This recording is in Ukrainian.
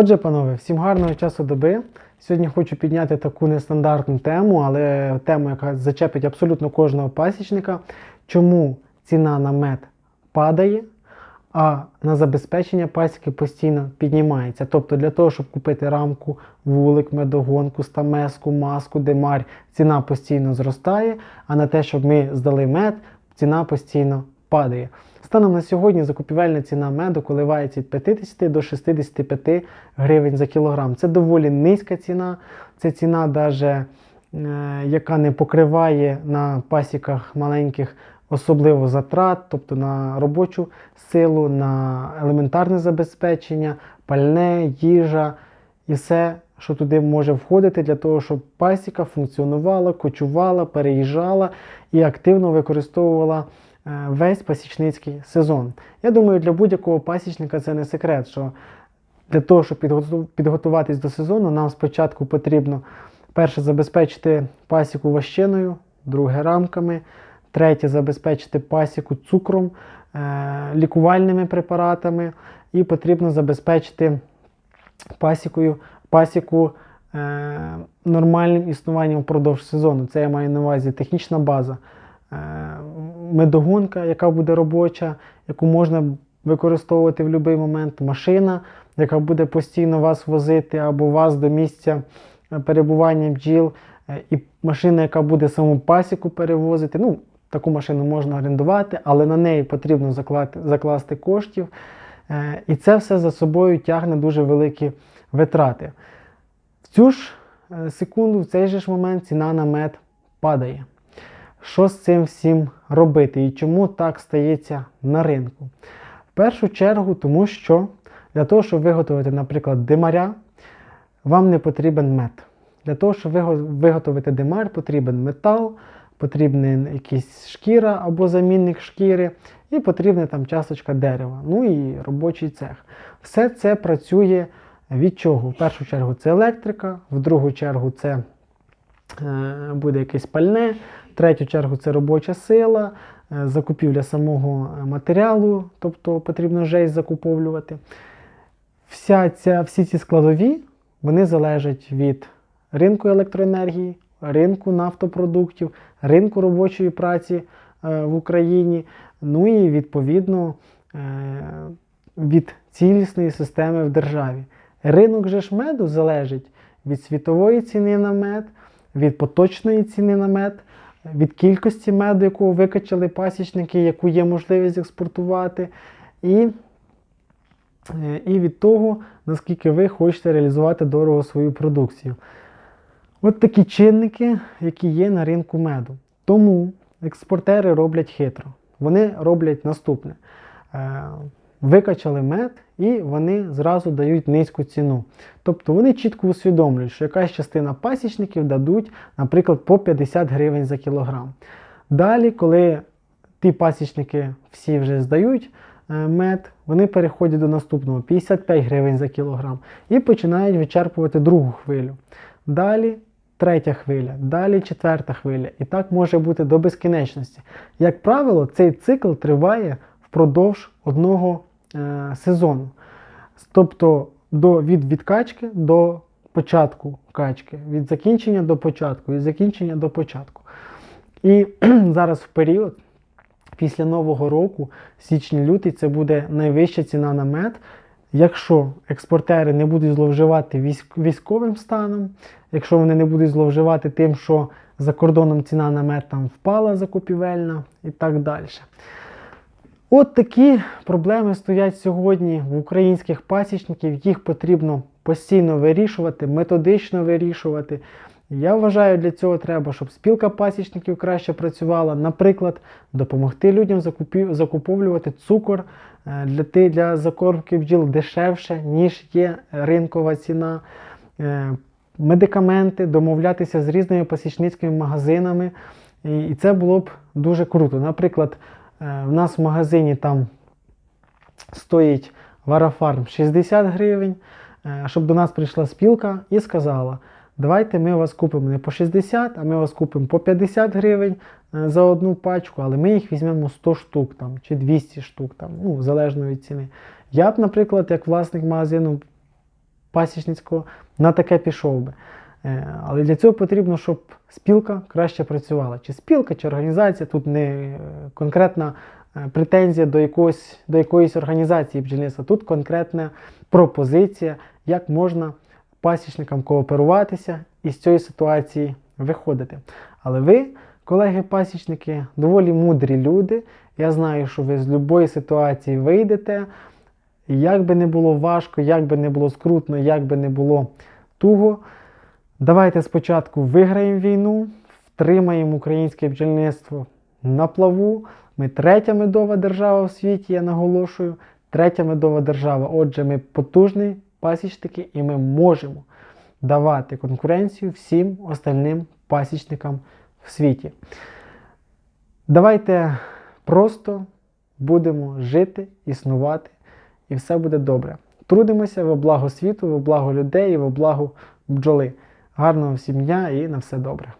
Отже, панове, всім гарного часу доби. Сьогодні хочу підняти таку нестандартну тему, але тему, яка зачепить абсолютно кожного пасічника. Чому ціна на мед падає, а на забезпечення пасіки постійно піднімається. Тобто для того, щоб купити рамку, вулик, медогонку, стамеску, маску, демарь, ціна постійно зростає, а на те, щоб ми здали мед, ціна постійно падає. Станом на сьогодні закупівельна ціна меду коливається від 50 до 65 гривень за кілограм. Це доволі низька ціна. Це ціна, даже, е, яка не покриває на пасіках маленьких особливо затрат, тобто на робочу силу, на елементарне забезпечення, пальне, їжа і все, що туди може входити для того, щоб пасіка функціонувала, кочувала, переїжджала і активно використовувала весь пасічницький сезон. Я думаю, для будь-якого пасічника це не секрет, що для того, щоб підготуватись до сезону, нам спочатку потрібно перше забезпечити пасіку вощиною, друге рамками, третє забезпечити пасіку цукром, е, лікувальними препаратами, і потрібно забезпечити пасікою, пасіку е, нормальним існуванням впродовж сезону. Це я маю на увазі технічна база, е, медогонка, яка буде робоча, яку можна використовувати в будь-який момент, машина, яка буде постійно вас возити або вас до місця е, перебування бджіл, е, і машина, яка буде саму пасіку перевозити. Ну, таку машину можна орендувати, але на неї потрібно закласти коштів. Е, І це все за собою тягне дуже великі витрати. В цю ж секунду, в цей же ж момент ціна на мед падає. Що з цим всім робити і чому так стається на ринку? В першу чергу, тому що для того, щоб виготовити, наприклад, димаря, вам не потрібен мед. Для того, щоб виготовити димар, потрібен метал, потрібна якийсь шкіра або замінник шкіри, і потрібна там часточка дерева, ну і робочий цех. Все це працює від чого? В першу чергу це електрика, в другу чергу це е, буде якесь пальне, третю чергу це робоча сила, е, закупівля самого матеріалу, тобто потрібно жесть закуповлювати. Вся ця, всі ці складові вони залежать від ринку електроенергії, ринку нафтопродуктів, ринку робочої праці е, в Україні, ну і відповідно е, від цілісної системи в державі. Ринок же ж меду залежить від світової ціни на мед, від поточної ціни на мед, від кількості меду, яку викачали пасічники, яку є можливість експортувати, і, е, і від того, наскільки ви хочете реалізувати дорого свою продукцію. От такі чинники, які є на ринку меду. Тому експортери роблять хитро. Вони роблять наступне: Е, викачали мед і вони зразу дають низьку ціну. Тобто вони чітко усвідомлюють, що якась частина пасічників дадуть, наприклад, по 50 гривень за кілограм. Далі, коли ті пасічники всі вже здають е, мед, вони переходять до наступного 55 гривень за кілограм і починають вичерпувати другу хвилю. Далі третя хвиля, далі четверта хвиля. І так може бути до безкінечності. Як правило, цей цикл триває впродовж одного е, сезону. Тобто до, від відкачки до початку качки, від закінчення до початку, від закінчення до початку. І зараз в період після Нового року, січень-лютий, це буде найвища ціна на мед. Якщо експортери не будуть зловживати військовим станом, якщо вони не будуть зловживати тим, що за кордоном ціна на мед там впала закупівельна і так далі. От такі проблеми стоять сьогодні в українських пасічників, їх потрібно постійно вирішувати, методично вирішувати. Я вважаю, для цього треба, щоб спілка пасічників краще працювала. Наприклад, допомогти людям закуповувати цукор е, для, для закормки бджіл дешевше, ніж є ринкова ціна. Е, Медикаменти, домовлятися з різними пасічницькими магазинами. І це було б дуже круто. Наприклад, е, в нас в магазині там стоїть Варафарм 60 гривень, е, щоб до нас прийшла спілка і сказала: давайте ми вас купимо не по 60, а ми вас купимо по 50 гривень е, за одну пачку, але ми їх візьмемо 100 штук там, чи 200 штук, там, ну, залежно від ціни. Я б, наприклад, як власник магазину пасічницького на таке пішов би. Е, Але для цього потрібно, щоб спілка краще працювала. Чи спілка, чи організація, тут не е, конкретна е, претензія до якогось, до якоїсь організації бджільництва, тут конкретна пропозиція, як можна пасічникам кооперуватися і з цієї ситуації виходити. Але ви, колеги-пасічники, доволі мудрі люди. Я знаю, що ви з будь-якої ситуації вийдете. Як би не було важко, як би не було скрутно, як би не було туго. Давайте спочатку виграємо війну, втримаємо українське бджільництво на плаву. Ми третя медова держава в світі, я наголошую. Третя медова держава. Отже, ми потужні пасічники і ми можемо давати конкуренцію всім остальним пасічникам в світі. Давайте просто будемо жити, існувати, і все буде добре. Трудимося во благо світу, во благо людей во благо бджоли. Гарного всім дня і на все добре.